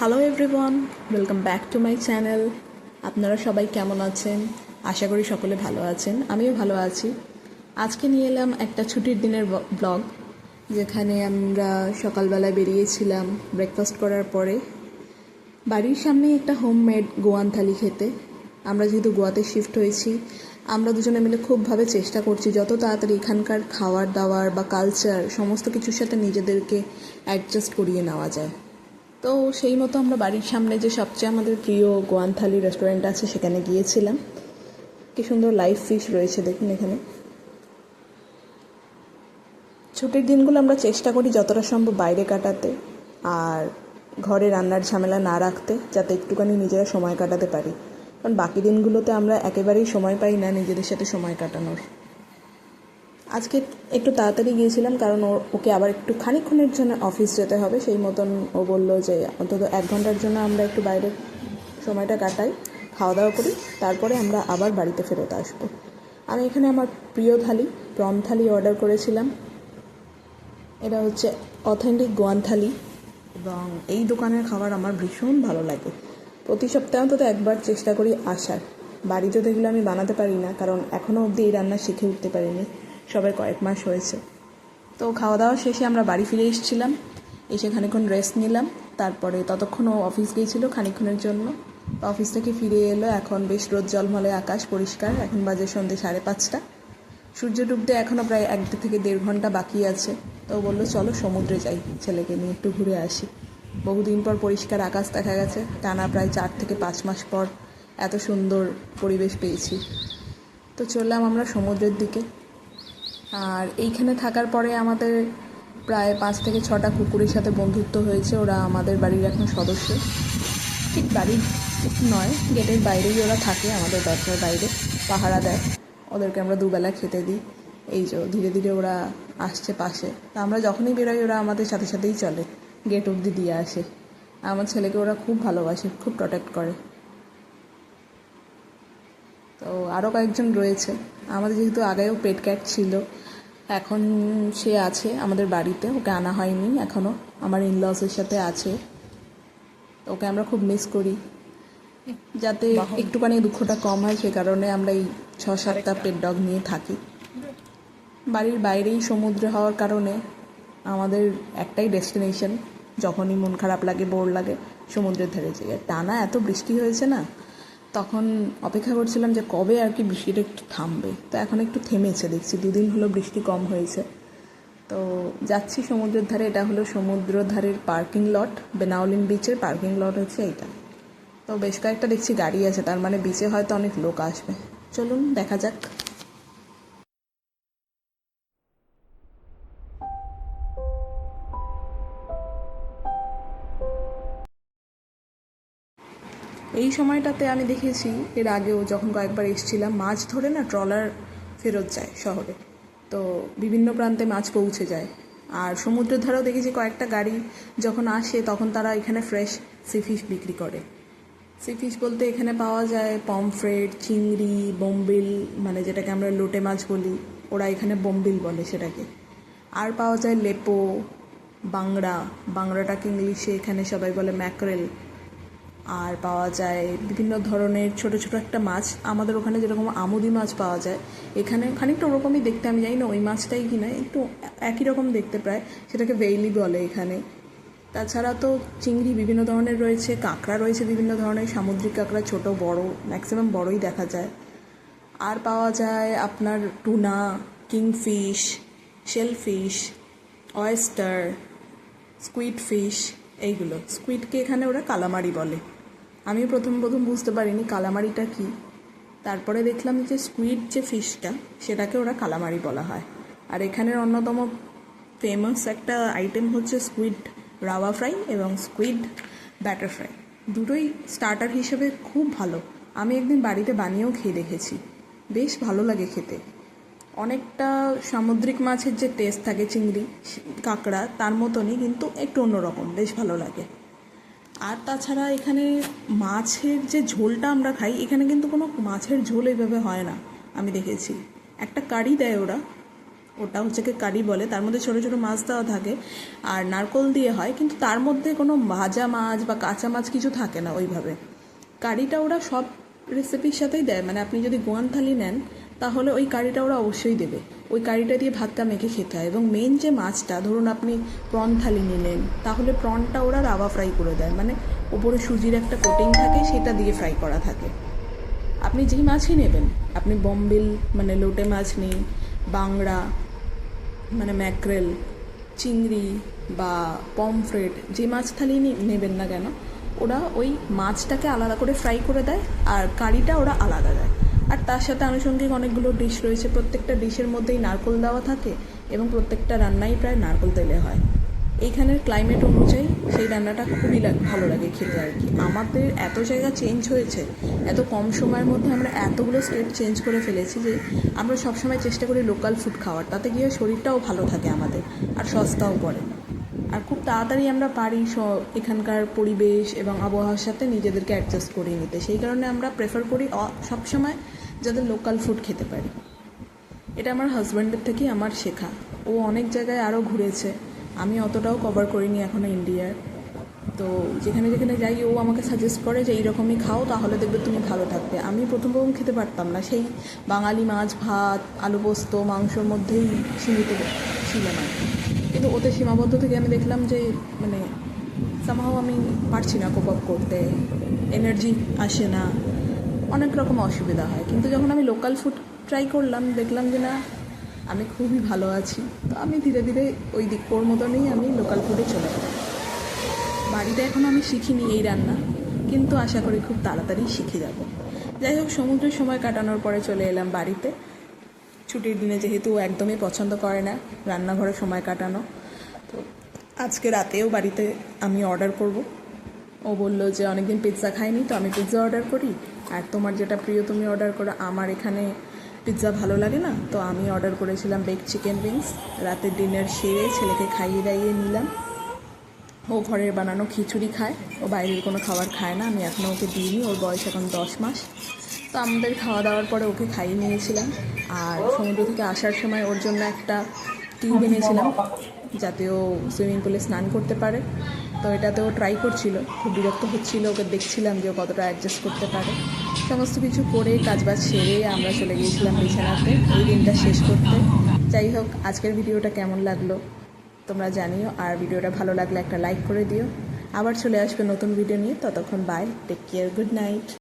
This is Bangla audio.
Hello everyone welcome back to my channel আপনারা সবাই কেমন আছেন? আশা করি সকলে ভালো আছেন, আমিও ভালো আছি। আজকে নিয়ে এলাম একটা ছুটির দিনের ব্লগ যেখানে আমরা সকালবেলায় বেরিয়েছিলাম ব্রেকফাস্ট করার পরে। বাড়ির সামনেই একটা হোমমেড গোয়ান থালি খেতে। আমরা যেহেতু গোয়াতে শিফট হয়েছি, আমরা দুজনে মিলে খুবভাবে চেষ্টা করছি যত তাড়াতাড়ি এখানকার খাওয়ার দাওয়ার বা কালচার সমস্ত কিছুর সাথে নিজেদেরকে অ্যাডজাস্ট করিয়ে নেওয়া যায়। তো সেই মতো আমরা বাড়ির সামনে যে সবচেয়ে আমাদের প্রিয় গোয়ানথালি রেস্টুরেন্ট আছে, সেখানে গিয়েছিলাম। কি সুন্দর লাইভ ফিশ রয়েছে দেখুন এখানে। ছুটির দিনগুলো আমরা চেষ্টা করি যতটা সম্ভব বাইরে কাটাতে আর ঘরে রান্নার ঝামেলা না রাখতে, যাতে একটুখানি নিজেরা সময় কাটাতে পারি। কারণ বাকি দিনগুলোতে আমরা একেবারেই সময় পাই না নিজেদের সাথে সময় কাটানোর। আজকে একটু তাড়াতাড়ি গিয়েছিলাম, কারণ ওকে আবার একটু খানিকক্ষণের জন্য অফিস যেতে হবে। সেই মতন ও বলল যে, অন্তত এক ঘণ্টার জন্য আমরা একটু বাইরে সময়টা কাটাই খাওয়া দাওয়া করি, তারপরে আমরা আবার বাড়িতে ফেরত আসব। আমি এখানে আমার প্রিয় থালি প্রন থালি অর্ডার করেছিলাম। এটা হচ্ছে অথেন্টিক গোয়ান থালি এবং এই দোকানের খাবার আমার ভীষণ ভালো লাগে। প্রতি সপ্তাহে অন্তত একবার চেষ্টা করি আসার। বাড়িতে তো এগুলো আমি বানাতে পারি না, কারণ এখনও অবধি এই রান্না শিখে উঠতে পারিনি। সবে কয়েক মাস হয়েছে। তো খাওয়া দাওয়া শেষে আমরা বাড়ি ফিরে এসেছিলাম। এসে খানিক্ষণ রেস্ট নিলাম। তারপরে ততক্ষণ ও অফিস গিয়েছিল খানিক্ষণের জন্য। তো অফিস থেকে ফিরে এলো এখন বেশ রোদ জলমলে আকাশ পরিষ্কার। এখন বাজে সন্ধ্যে সাড়ে পাঁচটা। সূর্য ডুবতে এখনও প্রায় এক থেকে দেড় ঘণ্টা বাকি আছে। তো বলল, চলো সমুদ্রে যাই। ছেলেকে নিয়ে একটু ঘুরে আসি। বহুদিন পর পরিষ্কার আকাশ দেখা গেছে। টানা প্রায় চার থেকে পাঁচ মাস পর এত সুন্দর পরিবেশ পেয়েছি। তো চললাম আমরা সমুদ্রের দিকে। আর এইখানে থাকার পরে আমাদের প্রায় পাঁচ থেকে ছটা কুকুরের সাথে বন্ধুত্ব হয়েছে। ওরা আমাদের বাড়ির এখন সদস্য। ঠিক বাড়ির নয়, গেটের বাইরেই ওরা থাকে আমাদের দরজার বাইরে, পাহারা দেয়। ওদেরকে আমরা দুবেলা খেতে দিই। এই যে ধীরে ধীরে ওরা আসছে পাশে। তা আমরা যখনই বেরোই, ওরা আমাদের সাথে সাথেই চলে। গেট অবধি দিয়ে আসে। আমার ছেলেকে ওরা খুব ভালোবাসে, খুব প্রোটেক্ট করে। তো আরও কয়েকজন রয়েছে। আমাদের যেহেতু আগেও পেট ক্যাট ছিল এখন সে আছে আমাদের বাড়িতে। ওকে আনা হয়নি এখনও আমার ইনলসের সাথে আছে। ওকে আমরা খুব মিস করি। যাতে একটুখানি দুঃখটা কম হয় সে কারণে আমরা এই ছ সাতটা পেট ডগ নিয়ে থাকি। বাড়ির বাইরেই সমুদ্র হওয়ার কারণে আমাদের একটাই ডেস্টিনেশন যখনই মন খারাপ লাগে বোর লাগে সমুদ্রের ধারে যাই টানা এত বৃষ্টি হয়েছে না তখন অপেক্ষা করছিলাম যে কবে আর কি বৃষ্টিটা একটু থামবে। তো এখন একটু থেমেছে, দেখছি দুদিন হলো বৃষ্টি কম হয়েছে। তো যাচ্ছি সমুদ্রের ধারে, এটা হলো সমুদ্র ধারের পার্কিং লট, বেনাউলিন বিচের পার্কিং লট হচ্ছে এইটা। তো বেশ কয়েকটা দেখছি গাড়ি আছে, তার মানে বিচে হয়তো অনেক লোক আসবে। চলুন, দেখা যাক। সময়টাতে আমি দেখেছি, এর আগেও যখন কয়েকবার এসেছিলাম, মাছ ধরে না ট্রলার ফেরত যায় শহরে। তো বিভিন্ন প্রান্তে মাছ পৌঁছে যায়। আর সমুদ্রের ধারেও দেখেছি কয়েকটা গাড়ি যখন আসে, তখন তারা এখানে ফ্রেশ সি ফিশ বিক্রি করে। সি ফিশ বলতে এখানে পাওয়া যায় পমফ্রেট, চিংড়ি, বোম্বিল মানে যেটাকে আমরা লোটে মাছ বলি। ওরা এখানে বোম্বিল বলে সেটাকে। আর পাওয়া যায় লেপো, বাংড়া। বাংড়াটাকে ইংলিশে এখানে সবাই বলে ম্যাকরেল। আর পাওয়া যায় বিভিন্ন ধরনের ছোট ছোট একটা মাছ। আমাদের ওখানে যেরকম আমুদি মাছ পাওয়া যায়, এখানে খানিকটা ওরকমই দেখতে, আমি জানি না ওই মাছটাই কিনা একটু একই রকম দেখতে প্রায়, সেটাকে ভেইলি বলে এখানে। তাছাড়া তো চিংড়ি বিভিন্ন ধরনের রয়েছে, কাঁকড়া রয়েছে বিভিন্ন ধরনের, সামুদ্রিক কাঁকড়া, ছোট, বড় ম্যাক্সিমাম বড়ই দেখা যায়। আর পাওয়া যায় আপনার tuna, kingfish, shellfish, oyster squid fish এইগুলো। স্কুইডকে এখানে ওরা কালামারি বলে। আমি প্রথম প্রথম বুঝতে পারিনি কালামারিটা কি। তারপরে দেখলাম যে স্কুইড যে ফিশটা, সেটাকে ওরা কালামারি বলা হয়। আর এখানের অন্যতম ফেমাস একটা আইটেম হচ্ছে স্কুইড রাওয়া ফ্রাই এবং স্কুইড ব্যাটার ফ্রাই দুটোই স্টার্টার হিসেবে খুব ভালো। আমি একদিন বাড়িতে বানিয়েও খেয়ে দেখেছি। বেশ ভালো লাগে খেতে। অনেকটা সামুদ্রিক মাছের যে টেস্ট থাকে চিংড়ি, কাঁকড়া, তার মতনই, কিন্তু একটু অন্যরকম। বেশ ভালো লাগে। আর তাছাড়া এখানে মাছের যে ঝোলটা আমরা খাই, এখানে কিন্তু কোনো মাছের ঝোল এইভাবে হয় না, আমি দেখেছি। একটা কারি দেয় ওরা, ওটা হচ্ছে কি কারি বলে, তার মধ্যে ছোটো ছোটো মাছ দেওয়া থাকে, আর নারকল দিয়ে হয়, কিন্তু তার মধ্যে কোনো ভাজা মাছ বা কাঁচা মাছ কিছু থাকে না ওইভাবে। কারিটা ওরা সব রেসিপির সাথেই দেয় মানে আপনি যদি গোয়ান থালি নেন তাহলে ওই কারিটা ওরা অবশ্যই দেবে। ওই কারিটা দিয়ে ভাতটা মেখে খেতে হয় এবং মেন যে মাছটা, ধরুন আপনি প্রন থালি নিলেন, তাহলে প্রনটা ওরা রাবা ফ্রাই করে দেয়। মানে ওপরে সুজির একটা কোটিং থাকে, সেটা দিয়ে ফ্রাই করা থাকে। আপনি যেই মাছই নেবেন, আপনি বম্বিল মানে লোটে মাছ নিন বাংড়া মানে ম্যাক্রেল, চিংড়ি বা পমফ্রেট, যে মাছ থালি নেবেন না কেন, ওরা ওই মাছটাকে আলাদা করে ফ্রাই করে দেয়, আর কারিটা ওরা আলাদা দেয়। আর তার সাথে আনুষঙ্গিক অনেকগুলো ডিশ রয়েছে। প্রত্যেকটা ডিশের মধ্যেই নারকোল দেওয়া থাকে এবং প্রত্যেকটা রান্নাই প্রায় নারকোল তেলে হয়। এইখানের ক্লাইমেট অনুযায়ী সেই রান্নাটা খুবই ভালো লাগে খেতে আর কি। আমাদের এত জায়গা চেঞ্জ হয়েছে, এত কম সময়ের মধ্যে আমরা এতগুলো স্টেট চেঞ্জ করে ফেলেছি যে আমরা সবসময় চেষ্টা করি লোকাল ফুড খাওয়ার। তাতে গিয়ে শরীরটাও ভালো থাকে আমাদের, আর সস্তাও পড়ে। আর খুব তাড়াতাড়ি আমরা পারি স- এখানকার পরিবেশ এবং আবহাওয়ার সাথে নিজেদেরকে অ্যাডজাস্ট করিয়ে নিতে। সেই কারণে আমরা প্রেফার করি সবসময় যাতে লোকাল ফুড খেতে পারি। এটা আমার হাজব্যান্ডের থেকেই আমার শেখা। ও অনেক জায়গায় আরও ঘুরেছে। আমি অতটাও কভার করিনি এখনও ইন্ডিয়ার তো যেখানে যেখানে যাই, ও আমাকে সাজেস্ট করে যে এইরকমই খাও, তাহলে দেখবে তুমি ভালো থাকবে। আমি প্রথম প্রথম খেতে পারতাম না। সেই বাঙালি মাছ, ভাত, আলু পোস্ত, মাংসর মধ্যেই সীমিত ছিলাম আর কি। কিন্তু ওতে সীমাবদ্ধ থেকে আমি দেখলাম যে মানে সামহাও আমি পারছি না কোপ আপ করতে এনার্জি আসে না, অনেক রকম অসুবিধা হয়। কিন্তু যখন আমি লোকাল ফুড ট্রাই করলাম, দেখলাম যে না, আমি খুবই ভালো আছি, তো আমি ধীরে ধীরে ওই দিক ওর মতনই আমি লোকাল ফুডে চলে গেলাম। বাড়িতে এখনও আমি শিখিনি এই রান্না, কিন্তু আশা করি খুব তাড়াতাড়ি শিখে যাব। যাই হোক, সমুদ্রের সময় কাটানোর পরে চলে এলাম বাড়িতে। ছুটির দিনে যেহেতু একদমই পছন্দ করে না রান্নাঘরে সময় কাটানো, তো আজকে রাতেও বাড়িতে আমি অর্ডার করব। ও বলল যে অনেকদিন পিৎজা খাইনি, তো আমি পিৎজা অর্ডার করি। আর তোমার যেটা প্রিয় তুমি অর্ডার করো। আমার এখানে পিৎজা ভালো লাগে না, তো আমি অর্ডার করেছিলাম বেক চিকেন উইংস রাতের ডিনার সেরে ছেলেকে খাইয়ে দাইয়ে নিলাম। ও ঘরের বানানো খিচুড়ি খায়। ও বাইরের কোনো খাবার খায় না। আমি এখনও ওকে দিইনি। ওর বয়স এখন দশ মাস। তো আমাদের খাওয়া দাওয়ার পরে ওকে খাইয়ে নিয়েছিলাম। আর সমুদ্র থেকে আসার সময় ওর জন্য একটা টিউব এনেছিলাম যাতে ও সুইমিং পুলে স্নান করতে পারে। তো এটাতে ও ট্রাই করছিল। খুব বিরক্ত হচ্ছিল। ওকে দেখছিলাম যে ও কতটা অ্যাডজাস্ট করতে পারে। সমস্ত কিছু করে কাজবাজ সেরে আমরা চলে গিয়েছিলাম বিছানাতে। এই দিনটা শেষ করতে। যাই হোক আজকের ভিডিওটা কেমন লাগল? তোমরা জানিও, আর ভিডিওটা ভালো লাগলে একটা লাইক করে দিও। আবার চলে আসবে নতুন ভিডিও নিয়ে। ততক্ষণ bye take care good night